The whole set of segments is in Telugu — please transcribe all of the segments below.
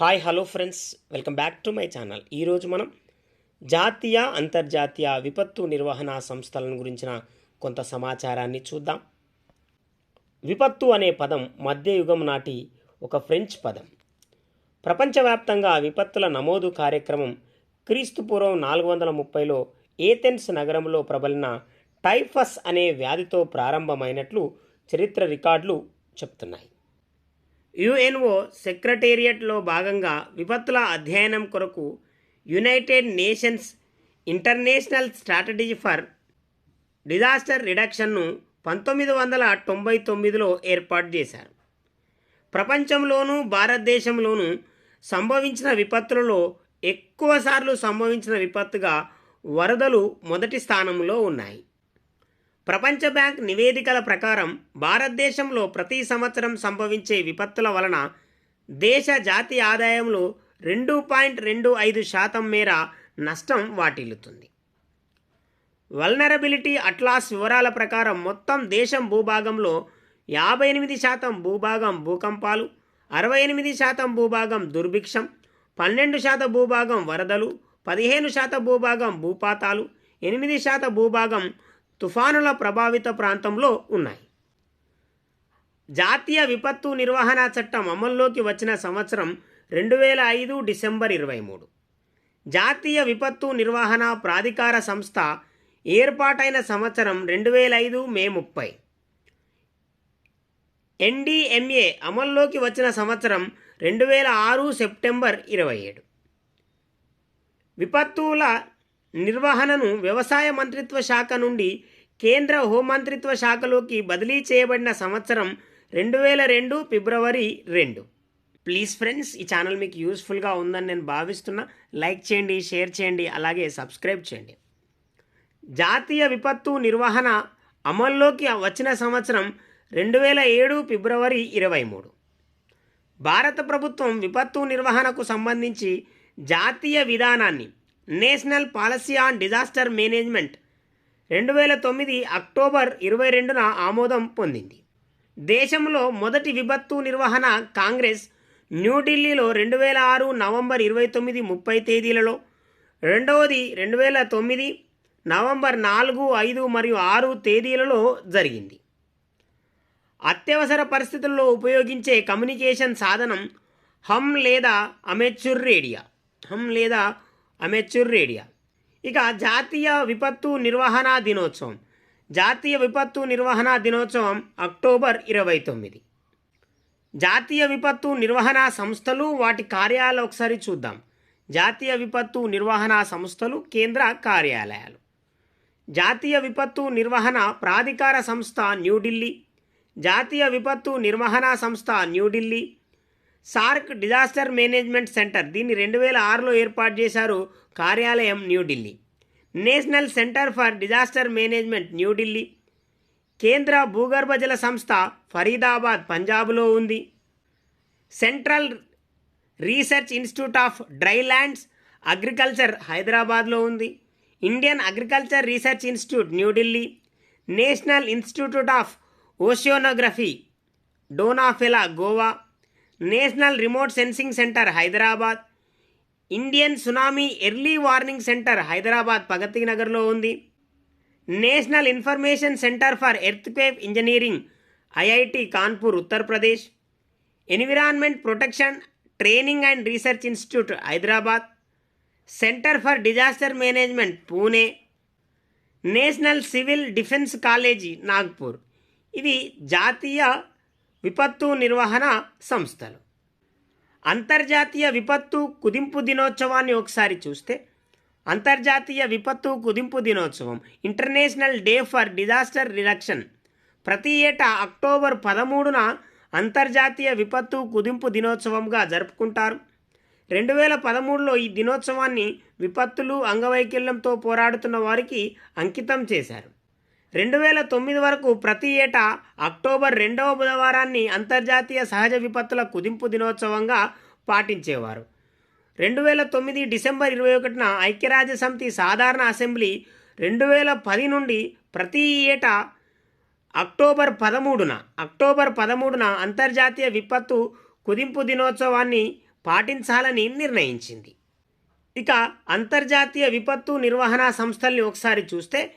Hi hello friends welcome back to my channel ఈరోజు మనం జాతీయ అంతర్జాతీయ విపత్తు నిర్వహణ సంస్థలను గురించిన కొంత సమాచారాన్ని చూద్దాం. విపత్తు అనే పదం మధ్యయుగం నాటి ఒక ఫ్రెంచ్ పదం. ప్రపంచవ్యాప్తంగా విపత్తుల నమోదు కార్యక్రమం క్రీస్తుపూర్వం నాలుగు వందల ముప్పైలో ఏథెన్స్ నగరంలో ప్రబలిన టైఫస్ అనే వ్యాధితో ప్రారంభమైనట్లు చరిత్ర రికార్డులు చెప్తున్నాయి. యుఎన్ఓ సెక్రటేరియట్లో భాగంగా విపత్తుల అధ్యయనం కొరకు United Nations international strategy for disaster రిడక్షన్ను పంతొమ్మిది వందల తొంభై తొమ్మిదిలో ఏర్పాటు చేశారు. ప్రపంచంలోనూ భారతదేశంలోనూ సంభవించిన విపత్తులలో ఎక్కువసార్లు సంభవించిన విపత్తుగా వరదలు మొదటి స్థానంలో ఉన్నాయి. ప్రపంచ బ్యాంక్ నివేదికల ప్రకారం భారతదేశంలో ప్రతి సంవత్సరం సంభవించే విపత్తుల వలన దేశ జాతి ఆదాయంలో రెండు పాయింట్ రెండు ఐదు శాతం మేర నష్టం వాటిల్లుతుంది. వల్నరబిలిటీ అట్లాస్ వివరాల ప్రకారం మొత్తం దేశం భూభాగంలో యాభై ఎనిమిది శాతం భూభాగం భూకంపాలు అరవై ఎనిమిది శాతం భూభాగం దుర్భిక్షం పన్నెండు శాతం భూభాగం వరదలు పదిహేను శాతం భూభాగం భూపాతాలు ఎనిమిది శాతం భూభాగం తుఫానుల ప్రభావిత ప్రాంతంలో ఉన్నాయి. జాతీయ విపత్తు నిర్వహణ చట్టం అమల్లోకి వచ్చిన సంవత్సరం రెండు వేల ఐదు డిసెంబర్ ఇరవై మూడు. జాతీయ విపత్తు నిర్వహణ ప్రాధికార సంస్థ ఏర్పాటైన సంవత్సరం రెండు వేల ఐదు మే ముప్పై. ఎన్డీఎంఏ అమల్లోకి వచ్చిన సంవత్సరం రెండు వేల ఆరు సెప్టెంబర్ ఇరవై ఏడు. విపత్తుల నిర్వహణను వ్యవసాయ మంత్రిత్వ శాఖ నుండి కేంద్ర హోంమంత్రిత్వ శాఖలోకి బదిలీ చేయబడిన సంవత్సరం రెండు వేల రెండు ఫిబ్రవరి రెండు. ప్లీజ్ ఫ్రెండ్స్ ఈ ఛానల్ మీకు యూస్ఫుల్గా ఉందని నేను భావిస్తున్నా. లైక్ చేయండి షేర్ చేయండి అలాగే సబ్స్క్రైబ్ చేయండి. జాతీయ విపత్తు నిర్వహణ అమల్లోకి వచ్చిన సంవత్సరం రెండు వేల ఏడు ఫిబ్రవరి ఇరవై మూడు. భారత ప్రభుత్వం విపత్తు నిర్వహణకు సంబంధించి జాతీయ విధానాన్ని national policy on disaster management రెండు వేల తొమ్మిది అక్టోబర్ ఇరవై రెండున ఆమోదం పొందింది. దేశంలో మొదటి విపత్తు నిర్వహణ కాంగ్రెస్ న్యూఢిల్లీలో రెండు వేల ఆరు నవంబర్ ఇరవై తొమ్మిది ముప్పై తేదీలలో రెండవది రెండు వేల తొమ్మిది నవంబర్ నాలుగు ఐదు మరియు ఆరు తేదీలలో జరిగింది. అత్యవసర పరిస్థితుల్లో ఉపయోగించే కమ్యూనికేషన్ సాధనం హమ్ లేదా అమెచ్యూర్ రేడియా. హమ్ లేదా అమెచ్యూర్ రేడియా ఇక జాతీయ విపత్తు నిర్వహణ దినోత్సవం. జాతీయ విపత్తు నిర్వహణ దినోత్సవం అక్టోబర్ ఇరవై తొమ్మిది. జాతీయ విపత్తు నిర్వహణ సంస్థలు వాటి కార్యాలయాలు ఒకసారి చూద్దాం. జాతీయ విపత్తు నిర్వహణ సంస్థలు కేంద్ర కార్యాలయాలు. జాతీయ విపత్తు నిర్వహణ ప్రాధికార సంస్థ న్యూఢిల్లీ జాతీయ విపత్తు నిర్వహణ సంస్థ New Delhi SAARC disaster management centre దీన్ని రెండు వేల ఆరులో ఏర్పాటు చేశారు కార్యాలయం New Delhi. National centre for disaster management New Delhi. కేంద్ర భూగర్భ జల సంస్థ ఫరీదాబాద్ పంజాబ్లో ఉంది. Central research institute of drylands agriculture హైదరాబాద్లో ఉంది. Indian agriculture research institute New Delhi. National institute of oceanography Dona Paula Goa. National remote sensing centre Hyderabad. Indian tsunami early warning centre Hyderabad పగతి నగర్లో ఉంది. National information centre for earthquake engineering IIT Kanpur Uttar Pradesh. Environment protection training and research institute Hyderabad. Centre for disaster management Pune. National civil defence college Nagpur. ఇవి జాతీయ విపత్తు నిర్వహణ సంస్థలు. అంతర్జాతీయ విపత్తు కుదింపు దినోత్సవాన్ని ఒకసారి చూస్తే అంతర్జాతీయ విపత్తు కుదింపు దినోత్సవం international day for disaster reduction ప్రతి ఏటా అక్టోబర్ పదమూడున అంతర్జాతీయ విపత్తు కుదింపు దినోత్సవంగా జరుపుకుంటారు. రెండు వేల పదమూడులో ఈ దినోత్సవాన్ని విపత్తులు అంగవైకల్యంతో పోరాడుతున్న వారికి అంకితం చేశారు. రెండు వేల తొమ్మిది వరకు ప్రతి ఏటా అక్టోబర్ రెండవ బుధవారాన్ని అంతర్జాతీయ సహజ విపత్తుల కుదింపు దినోత్సవంగా పాటించేవారు. రెండు వేల తొమ్మిది డిసెంబర్ ఇరవై ఒకటిన ఐక్యరాజ్య సమితి సాధారణ అసెంబ్లీ రెండు వేల పది నుండి ప్రతి ఏటా అక్టోబర్ పదమూడున అక్టోబర్ పదమూడున అంతర్జాతీయ విపత్తు కుదింపు దినోత్సవాన్ని పాటించాలని నిర్ణయించింది. ఇక అంతర్జాతీయ విపత్తు నిర్వహణ సంస్థల్ని ఒకసారి చూస్తే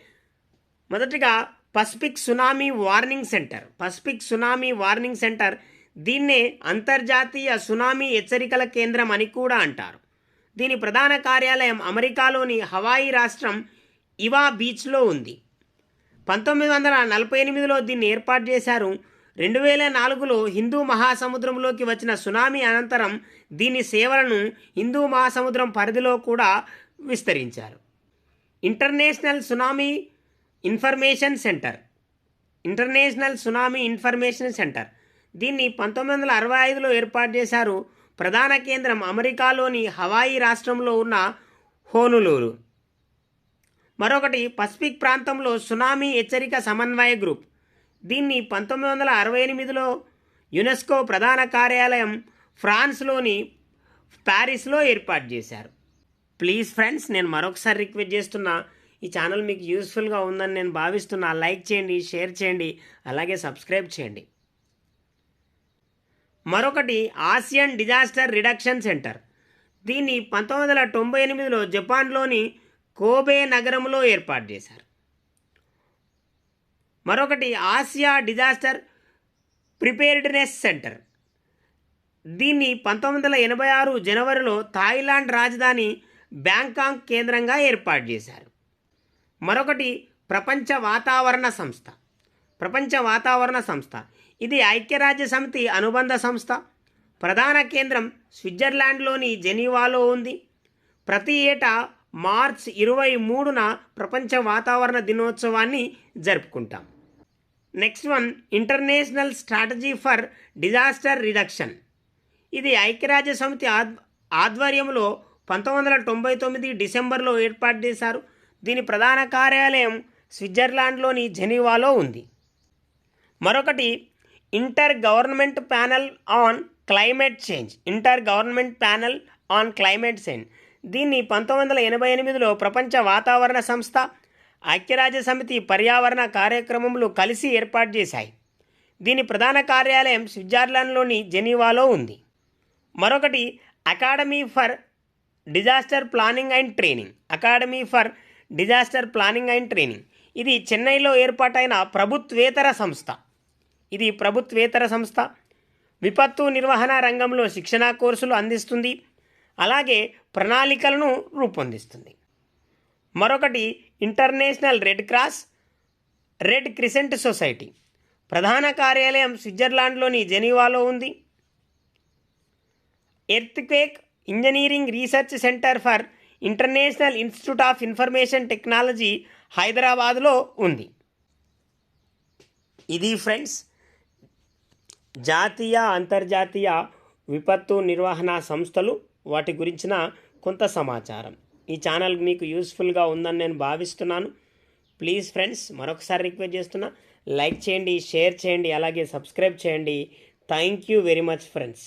మొదటిగా Pacific tsunami warning centre. Pacific tsunami warning centre దీన్నే అంతర్జాతీయ సునామీ హెచ్చరికల కేంద్రం అని కూడా అంటారు. దీని ప్రధాన కార్యాలయం అమెరికాలోని హవాయి రాష్ట్రం ఇవా బీచ్లో ఉంది. పంతొమ్మిది వందల నలభై ఎనిమిదిలో దీన్ని ఏర్పాటు చేశారు. రెండు వేల నాలుగులో హిందూ మహాసముద్రంలోకి వచ్చిన సునామీ అనంతరం దీని సేవలను హిందూ మహాసముద్రం పరిధిలో కూడా విస్తరించారు. International tsunami information centre. International tsunami information centre. దీన్ని పంతొమ్మిది వందల అరవై ఐదులో ఏర్పాటు చేశారు ప్రధాన కేంద్రం అమెరికాలోని హవాయి రాష్ట్రంలో ఉన్న హోనులూరు. మరొకటి పసిఫిక్ ప్రాంతంలో సునామీ హెచ్చరిక సమన్వయ గ్రూప్. దీన్ని పంతొమ్మిది వందల అరవై ఎనిమిదిలో యునెస్కో ప్రధాన కార్యాలయం ఫ్రాన్స్లోని ప్యారిస్లో ఏర్పాటు చేశారు. ప్లీజ్ ఫ్రెండ్స్ నేను మరొకసారి రిక్వెస్ట్ చేస్తున్నా ఈ ఛానల్ మీకు యూస్ఫుల్గా ఉందని నేను భావిస్తున్నా. లైక్ చేయండి షేర్ చేయండి అలాగే సబ్స్క్రైబ్ చేయండి. మరొకటి ఆసియన్ డిజాస్టర్ రిడక్షన్ సెంటర్. దీన్ని పంతొమ్మిది వందల తొంభై ఎనిమిదిలో జపాన్లోని కోబే నగరంలో ఏర్పాటు చేశారు. మరొకటి ఆసియా డిజాస్టర్ ప్రిపేర్డ్నెస్ సెంటర్. దీన్ని పంతొమ్మిది వందల ఎనభై ఆరు జనవరిలో థాయిలాండ్ రాజధాని బ్యాంకాంగ్ కేంద్రంగా ఏర్పాటు చేశారు. మరొకటి ప్రపంచ వాతావరణ సంస్థ. ప్రపంచ వాతావరణ సంస్థ. ఇది ఐక్యరాజ్య సమితి అనుబంధ సంస్థ. ప్రధాన కేంద్రం స్విట్జర్లాండ్లోని జెనీవాలో ఉంది. ప్రతి ఏటా మార్చ్ ఇరవై మూడున ప్రపంచ వాతావరణ దినోత్సవాన్ని జరుపుకుంటాం. Next one international strategy for disaster reduction. ఇది ఐక్యరాజ్య సమితి ఆద్ ఆధ్వర్యంలో పంతొమ్మిది వందల తొంభై తొమ్మిది డిసెంబర్లో ఏర్పాటు చేశారు. దీని ప్రధాన కార్యాలయం స్విట్జర్లాండ్లోని జెనీవాలో ఉంది. మరొకటి inter government panel on climate change. Inter government panel on climate change. దీన్ని పంతొమ్మిది వందల ఎనభై ఎనిమిదిలో ప్రపంచ వాతావరణ సంస్థ ఐక్యరాజ్య సమితి పర్యావరణ కార్యక్రమంలో కలిసి ఏర్పాటు చేశాయి. దీని ప్రధాన కార్యాలయం స్విట్జర్లాండ్లోని జెనీవాలో ఉంది. మరొకటి academy for disaster planning and training. Academy for disaster planning and training. ఇది చెన్నైలో ఏర్పాటైన ప్రభుత్వేతర సంస్థ. ఇది ప్రభుత్వేతర సంస్థ. విపత్తు నిర్వహణ రంగంలో శిక్షణా కోర్సులు అందిస్తుంది. అలాగే ప్రణాళికలను రూపొందిస్తుంది. మరొకటి international red cross red crescent society. ప్రధాన కార్యాలయం స్విట్జర్లాండ్లోని జెనీవాలో ఉంది. Earthquake engineering research centre for international institute of information technology హైదరాబాద్లో ఉంది. ఇది ఫ్రెండ్స్ జాతీయ అంతర్జాతీయ విపత్తు నిర్వహణ సంస్థలు వాటి గురించిన కొంత సమాచారం. ఈ ఛానల్ మీకు యూస్ఫుల్గా ఉందని నేను భావిస్తున్నాను. ప్లీజ్ ఫ్రెండ్స్ మరొకసారి రిక్వెస్ట్ చేస్తున్నా లైక్ చేయండి షేర్ చేయండి అలాగే సబ్స్క్రైబ్ చేయండి. Thank you very much friends.